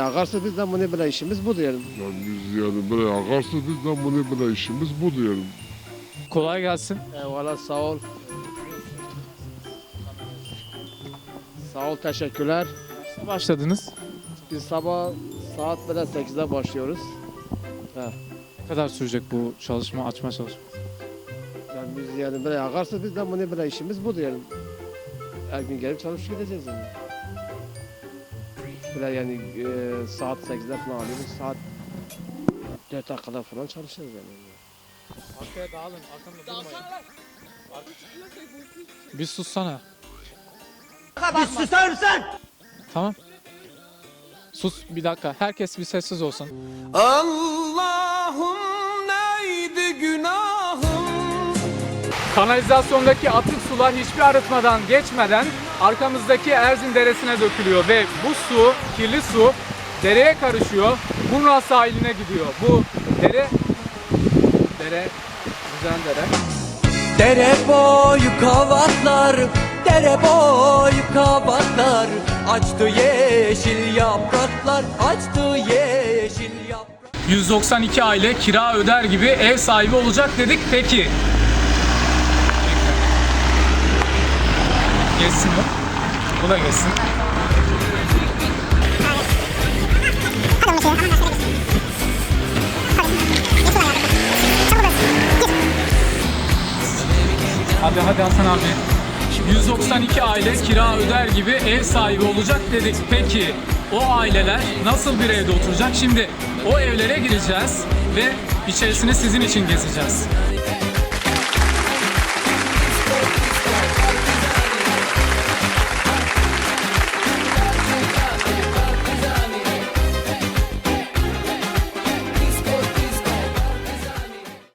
akarsa bizden bunu böyle işimiz bu diyelim. Yani biz yani böyle akarsa bizden bunu böyle işimiz bu diyelim. Kolay gelsin. Eyvallah sağ ol. Sağ ol teşekkürler. Nasıl başladınız? Biz sabah saat böyle 8'de başlıyoruz. Ne kadar sürecek bu çalışma, açma çalışması? Yani biz yani böyle akarsa bizden bunu böyle işimiz bu diyelim. Her gün gelip çalışıp gideceğiz yani. Böyle yani e, saat 8'de falan alıyoruz. Saat 4 dakikada falan çalışırız yani. Arkaya dağılın, arkamda durmayın. Bir sussana. Bir susarsan! Tamam. Sus bir dakika. Herkes bir sessiz olsun. Allah'ım neydi günahım Kanalizasyondaki atık sular hiçbir arıtmadan geçmeden arkamızdaki Erzin Deresi'ne dökülüyor ve bu su, kirli su dereye karışıyor. Burna sahiline gidiyor. Bu dere dere güzel dere. Dere boyu kavatlar Dere boyu kavatlar Açtı yeşil yapraklar Açtı yeşil yapraklar 192 aile kira öder gibi ev sahibi olacak dedik. Peki. Geçsin bu. Bu da geçsin. Hadi hadi Hasan abi. 192 aile kira öder gibi ev sahibi olacak dedik. Peki o aileler nasıl bir evde oturacak? Şimdi o evlere gireceğiz ve içerisini sizin için gezeceğiz.